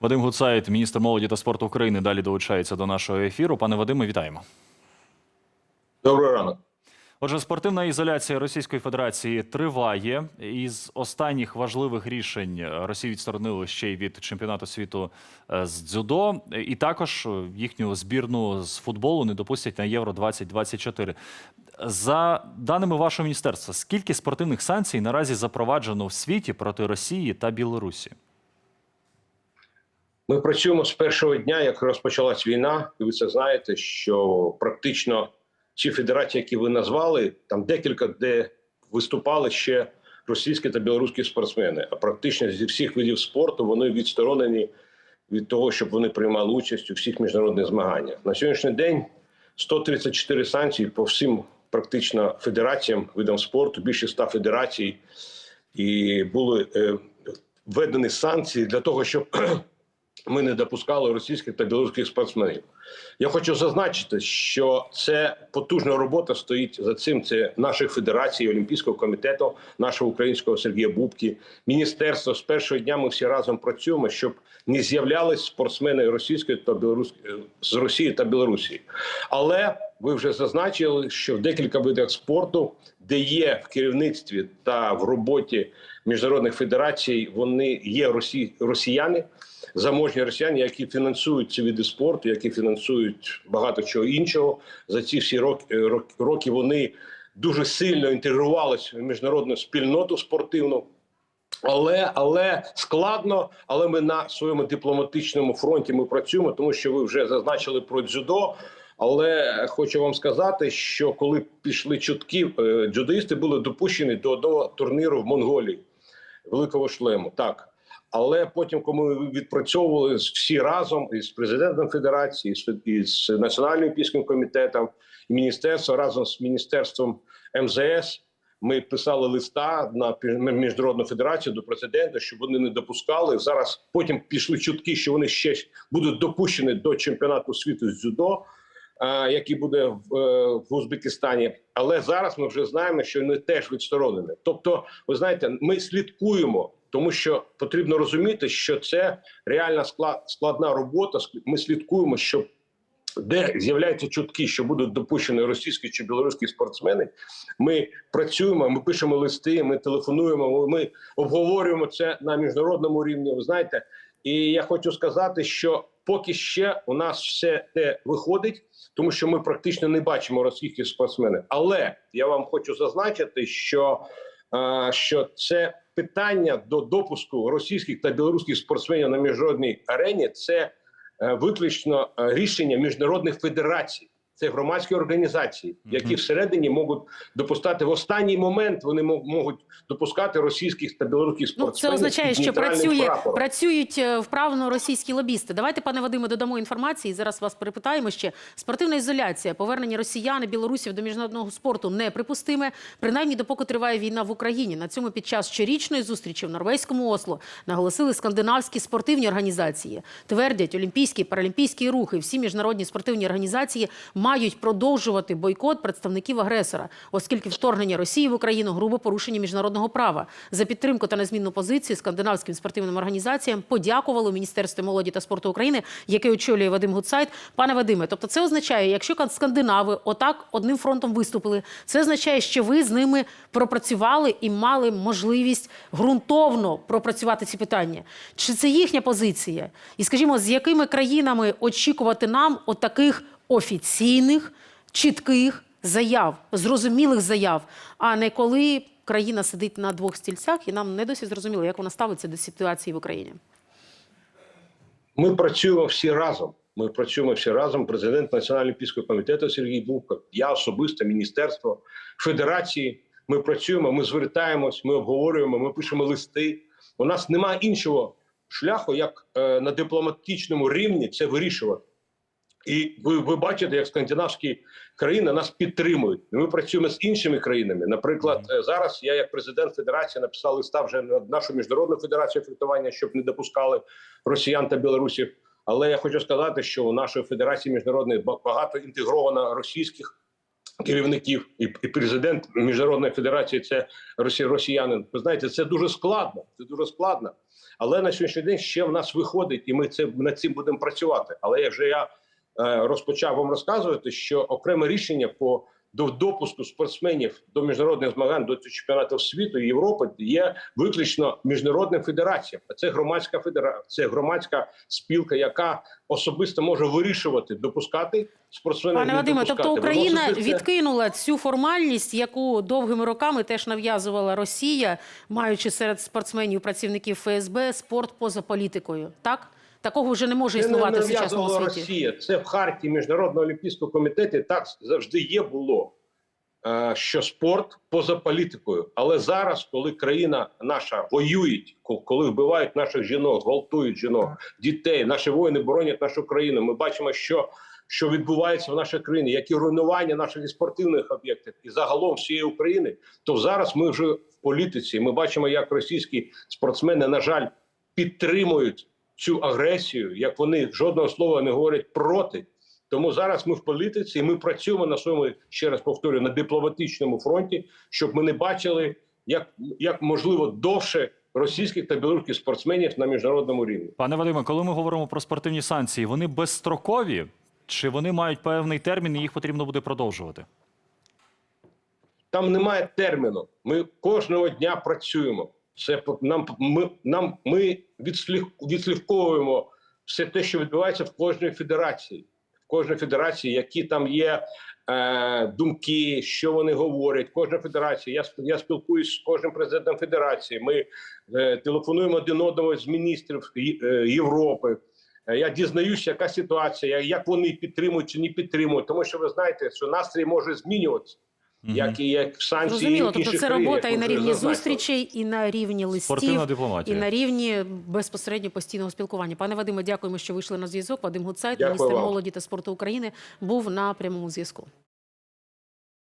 Вадим Гуцайт, міністр молоді та спорту України, далі долучається до нашого ефіру. Пане Вадиме, вітаємо. Доброго ранок. Отже, спортивна ізоляція Російської Федерації триває. Із останніх важливих рішень Росію відсторонили ще й від чемпіонату світу е, з дзюдо, і також їхню збірну з футболу не допустять на Євро 2024. За даними вашого міністерства, скільки спортивних санкцій наразі запроваджено в світі проти Росії та Білорусі? Ми працюємо з першого дня, як розпочалась війна, і ви це знаєте, що практично ці федерації, які ви назвали, там декілька, де виступали ще російські та білоруські спортсмени. А практично зі всіх видів спорту вони відсторонені від того, щоб вони приймали участь у всіх міжнародних змаганнях. На сьогоднішній день 134 санкції по всім практично федераціям, видам спорту, більше 100 федерацій, і були е, введені санкції для того, щоб ми не допускали російських та білоруських спортсменів. Я хочу зазначити, що це потужна робота стоїть за цим. Це наших федерацій, Олімпійського комітету, нашого українського Сергія Бубки, міністерство. З першого дня ми всі разом працюємо, щоб не з'являлись спортсмени російської та білоруської з Росії та Білорусі. Але ви вже зазначили, що в декілька видах спорту, де є в керівництві та в роботі міжнародних федерацій, вони є росі... росіяни заможні росіяни, які фінансують ці види спорту, які фінансують багато чого іншого. За ці всі роки, роки, роки вони дуже сильно інтегрувалися в міжнародну спільноту спортивну. Але але складно, але ми на своєму дипломатичному фронті ми працюємо, тому що ви вже зазначили про дзюдо. Але хочу вам сказати, що коли пішли чутки, е, дзюдоїсти були допущені до одного турніру в Монголії, великого шлему. Так але потім, коли ми відпрацьовували всі разом із президентом Федерації, із національним олімпійським комітетом і міністерством разом з міністерством МЗС. Ми писали листа на міжнародну федерацію до президента, щоб вони не допускали. Зараз потім пішли чутки, що вони ще будуть допущені до чемпіонату світу з дзюдо, який буде е, в Узбекистані. Але зараз ми вже знаємо, що вони теж відсторонені. Тобто, ви знаєте, ми слідкуємо тому що потрібно розуміти, що це реальна складна робота. Ми слідкуємо, щоб де з'являються чутки, що будуть допущені російські чи білоруські спортсмени. Ми працюємо, ми пишемо листи, ми телефонуємо. Ми обговорюємо це на міжнародному рівні. Ви знаєте, і я хочу сказати, що поки ще у нас все те виходить, тому що ми практично не бачимо російських спортсменів. Але я вам хочу зазначити, що, що це питання до допуску російських та білоруських спортсменів на міжнародній арені це е, виключно е, рішення міжнародних федерацій. Це громадські організації, які всередині можуть допускати в останній момент. Вони можуть допускати російських та білоруських спортсменів. Ну, Це означає, що працює прапором. працюють е, вправно російські лобісти. Давайте, пане Вадиме, додамо інформації. Зараз вас перепитаємо ще. Спортивна ізоляція, повернення росіян і білорусів до міжнародного спорту неприпустиме. Принаймні, допоки триває війна в Україні. На цьому під час щорічної зустрічі в норвезькому Осло наголосили скандинавські спортивні організації. Твердять олімпійські паралімпійські рухи. Всі міжнародні спортивні організації мають продовжувати бойкот представників агресора, оскільки вторгнення Росії в Україну грубо порушення міжнародного права. За підтримку та незмінну позицію скандинавським спортивним організаціям подякували Міністерстві молоді та спорту України, яке очолює Вадим Гуцайт. Пане Вадиме, тобто це означає, якщо скандинави отак одним фронтом виступили, це означає, що ви з ними пропрацювали і мали можливість ґрунтовно пропрацювати ці питання. Чи це їхня позиція? І скажімо, з якими країнами очікувати нам отаких офіційних, чітких заяв, зрозумілих заяв, а не коли країна сидить на двох стільцях, і нам не досі зрозуміло, як вона ставиться до ситуації в Україні. Ми працюємо всі разом. Ми працюємо всі разом. Президент Національного олімпійського комітету Сергій Бубка, я особисто, міністерство, федерації. Ми працюємо, ми звертаємось, ми обговорюємо, ми пишемо листи. У нас немає іншого шляху, як е, на дипломатичному рівні це вирішувати. І ви ви бачите, як скандинавські країни нас підтримують. Ми працюємо з іншими країнами. Наприклад, зараз я, як президент федерації, написав листа вже на нашу міжнародну федерацію фехтування, щоб не допускали росіян та білорусів. Але я хочу сказати, що у нашої федерації міжнародної багато інтегровано російських керівників і, президент міжнародної федерації це росі, росіянин. Ви знаєте, це дуже складно. Це дуже складно. Але на сьогоднішній день ще в нас виходить, і ми це над цим будемо працювати. Але як же я розпочав вам розказувати, що окреме рішення по до допуску спортсменів до міжнародних змагань до чемпіонатів світу і Європи є виключно міжнародним федераціям. Це громадська федерація, це громадська спілка, яка особисто може вирішувати допускати спортсменів. Пане Вадиме, тобто Україна це- відкинула цю формальність, яку довгими роками теж нав'язувала Росія, маючи серед спортсменів працівників ФСБ спорт поза політикою. Так такого вже не може існувати не в сучасному світі. Росія. Це в хартії міжнародного олімпійського комітету. Так завжди є було. е, Що спорт поза політикою, але зараз, коли країна наша воює, коли вбивають наших жінок, гвалтують жінок, дітей, наші воїни боронять нашу країну. Ми бачимо, що, що відбувається в нашій країні, які руйнування наших і спортивних об'єктів і загалом всієї України. То зараз ми вже в політиці. Ми бачимо, як російські спортсмени, на жаль, підтримують цю агресію, як вони жодного слова не говорять проти. Тому зараз ми в політиці, і ми працюємо на своєму ще раз повторюю на дипломатичному фронті, щоб ми не бачили, як, як можливо довше російських та білоруських спортсменів на міжнародному рівні. Пане Вадиме, коли ми говоримо про спортивні санкції, вони безстрокові чи вони мають певний термін і їх потрібно буде продовжувати? Там немає терміну. Ми кожного дня працюємо. Це нам ми нам ми відслів, відслідковуємо все те, що відбувається в кожній федерації, в кожній федерації, які там є е, думки, що вони говорять. Кожна федерація. Я я спілкуюсь з кожним президентом федерації. Ми е, телефонуємо один одному з міністрів е, Європи. Е, Я дізнаюся, яка ситуація, як вони підтримують чи не підтримують, тому що ви знаєте, що настрій може змінюватися. Як і як санкції Зрозуміло, тобто це країн, робота і на рівні зустрічей, і на рівні листів, і на рівні безпосередньо постійного спілкування. Пане Вадиме, дякуємо, що вийшли на зв'язок. Вадим Гуцайт, міністр молоді та спорту України, був на прямому зв'язку.